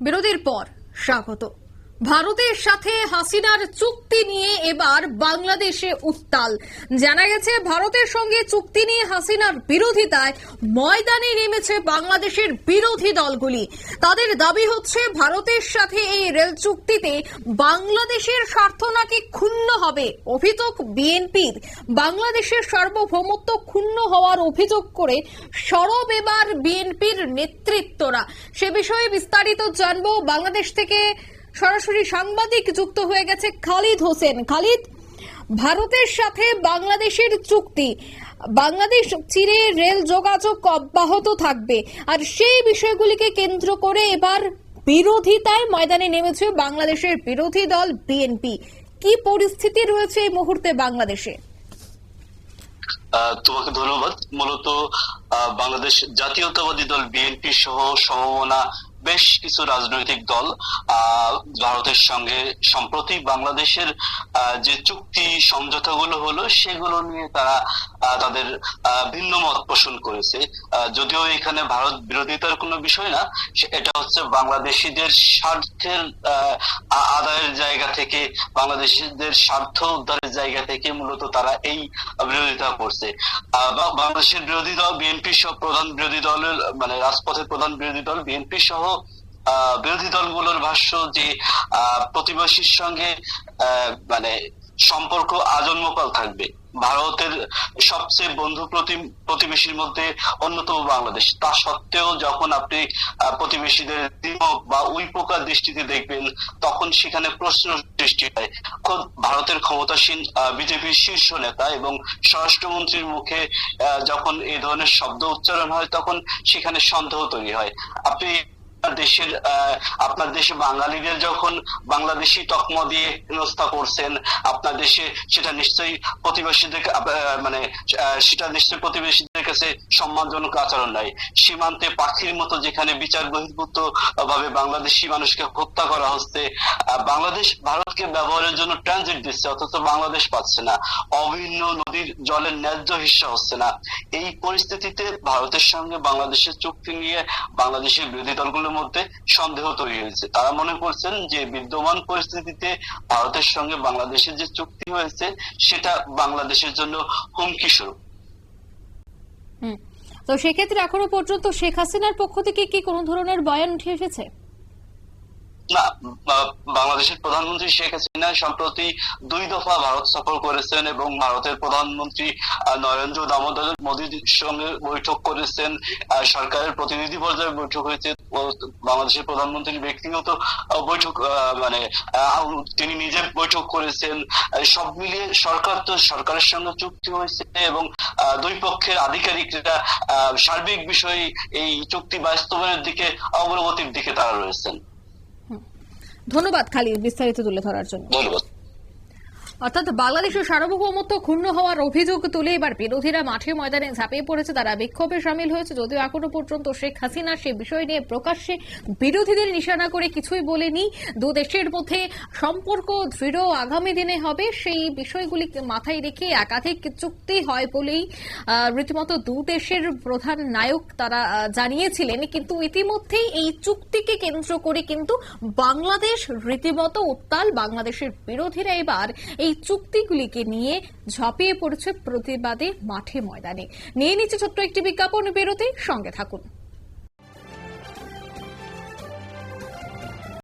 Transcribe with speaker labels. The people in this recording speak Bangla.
Speaker 1: বিরতির পর স্বাগত। ভারতের সাথে হাসিনার চুক্তি নিয়ে এবার বাংলাদেশে উত্তাল। জানা গেছে, ভারতের সঙ্গে চুক্তি নিয়ে হাসিনার বিরোধিতায় ময়দানে নেমেছে বাংলাদেশের বিরোধী দলগুলি। তাদের দাবি হচ্ছে, ভারতের সাথে এই রেল চুক্তিতে বাংলাদেশের স্বার্থ নাকি ক্ষুণ্ণ হবে, অভিযোগ বিএনপির। বাংলাদেশের সার্বভৌমত্ব ক্ষুণ্ণ হওয়ার অভিযোগ করে সরব এবার বিএনপির নেতৃত্বরা। সে বিষয়ে বিস্তারিত জানব। বাংলাদেশ থেকে সরাসরি সাংবাদিক যুক্ত হয়ে গেছে খালিদ হোসেন। খালিদ, ভারতের সাথে বাংলাদেশের চুক্তি। বাংলাদেশ চিরে রেল যোগাযোগ অব্যাহত থাকবে। আর সেই বিষয়গুলিকে কেন্দ্র করে এবার বিরোধিতায় ময়দানে নেমেছে বাংলাদেশের বিরোধী দল বিএনপি। কি পরিস্থিতি রয়েছে এই মুহূর্তে বাংলাদেশে?
Speaker 2: তোমাকে ধন্যবাদ। মূলত বাংলাদেশ জাতীয়তাবাদী দল বিএনপি সহ সমমনা বেশ কিছু রাজনৈতিক দল ভারতের সঙ্গে সম্প্রতি বাংলাদেশের যে চুক্তি সমঝোতাগুলো হলো, সেগুলো নিয়ে তারা তাদের ভিন্ন মত পোষণ করেছে। যদিও এখানে ভারত বিরোধিতার কোনো বিষয় না এটা হচ্ছে বাংলাদেশিদের স্বার্থের আদায়ের জায়গা থেকে, বাংলাদেশিদের স্বার্থ উদ্ধারের জায়গা থেকে মূলত তারা এই বিরোধিতা করছে। বাংলাদেশের বিরোধী দল বিএনপি সহ প্রধান বিরোধী দলের মানে রাজপথের প্রধান বিরোধী দল বিএনপি সহ বিরোধী দলগুলোর ভাষ্য যে প্রতিবেশীর সঙ্গে মানে সম্পর্ক আজন্মকাল থাকবে। ভারতের সবচেয়ে বন্ধু প্রতিবেশীর মধ্যে অন্যতম বাংলাদেশ। তা সত্ত্বেও যখন আপনি প্রতিবেশীদের বা উই পোকার দৃষ্টিতে দেখবেন, তখন সেখানে প্রশ্ন সৃষ্টি হয়। ভারতের ক্ষমতাসীন বিজেপির শীর্ষ নেতা এবং স্বরাষ্ট্রমন্ত্রীর মুখে যখন এই ধরনের শব্দ উচ্চারণ হয়, তখন সেখানে সন্দেহ তৈরি হয়। আপনি আপনার দেশের আপনার দেশে বাঙালিদের যখন বাংলাদেশি তকমা দিয়ে হেনস্থা করছেন, আপনার দেশে সেটা নিশ্চয়ই প্রতিবেশীদের মানে সেটা নিশ্চয়ই প্রতিবেশীদের কাছে সম্মানজনক আচরণ নয় সীমান্তে পাখির মতো যেখানে বিচার বহির্ভূত ভাবে বাংলাদেশি মানুষকে হত্যা করা হচ্ছে বাংলাদেশ ভারতকে ব্যবহারের জন্য ট্রানজিট দিচ্ছে, অথচ বাংলাদেশ পাচ্ছে না। অভিন্ন নদীর জলের ন্যায্য হিস্সা হচ্ছে না। এই পরিস্থিতিতে ভারতের সঙ্গে বাংলাদেশের চুক্তি নিয়ে বাংলাদেশের বিরোধী দলগুলোর মধ্যে সন্দেহ তৈরি হয়েছে। তারা মনে করছেন যে বিদ্যমান পরিস্থিতিতে ভারতের সঙ্গে বাংলাদেশের যে চুক্তি হয়েছে, সেটা বাংলাদেশের জন্য হুমকি স্বরূপ।
Speaker 1: তো সেক্ষেত্রে এখনও পর্যন্ত শেখ হাসিনার পক্ষ থেকে কি কোনো ধরনের বয়ান উঠে এসেছে?
Speaker 2: না বাংলাদেশের প্রধানমন্ত্রী শেখ হাসিনা সম্প্রতি দুই দফা ভারত সফর করেছেন এবং ভারতের প্রধানমন্ত্রী নরেন্দ্র দামোদর মোদীর সঙ্গে বৈঠক করেছেন। সরকারের প্রতিনিধি পর্যায়ে বৈঠক হয়েছে বাংলাদেশের প্রধানমন্ত্রীর ব্যক্তিগত বৈঠক মানে তিনি নিজে বৈঠক করেছেন। সব মিলিয়ে সরকার তো সরকারের সঙ্গে চুক্তি হয়েছে এবং দুই পক্ষের আধিকারিকরা আহ, সার্বিক বিষয়ে এই চুক্তি বাস্তবায়নের দিকে অগ্রগতির দিকে তারা রয়েছেন।
Speaker 1: ধন্যবাদ খালি বিস্তারিত তুলে ধরার জন্য।
Speaker 2: ধন্যবাদ।
Speaker 1: অর্থাৎ বাংলাদেশের সার্বভৌমত্ব ক্ষুণ্ণ হওয়ার অভিযোগ তুলে এবার বিরোধীরা মাঠে ময়দানে ঝাঁপিয়ে পড়েছে। তারা বিক্ষোভে সামিল হয়েছে। যদিও এখনও পর্যন্ত শেখ হাসিনা সে বিষয় নিয়ে প্রকাশ্যে বিরোধীদের নিশানা করে কিছুই বলেনি। দু দেশের মধ্যে সম্পর্ক দৃঢ় আগামী দিনে হবে। সেই বিষয়গুলি মাথায় রেখে একাধিক চুক্তি হয় বলেই রীতিমতো দু দেশের প্রধান নায়ক তারা জানিয়েছিলেন। কিন্তু ইতিমধ্যেই এই চুক্তিকে কেন্দ্র করে কিন্তু বাংলাদেশ রীতিমতো উত্তাল। বাংলাদেশের বিরোধীরা এবার এই চুক্তিগুলিকে নিয়ে ঝাঁপিয়ে পড়েছে প্রতিবাদে মাঠে ময়দানে। নিয়ে নিচ্ছে ছোট্ট একটি বিজ্ঞাপন বেরোতে সঙ্গে থাকুন।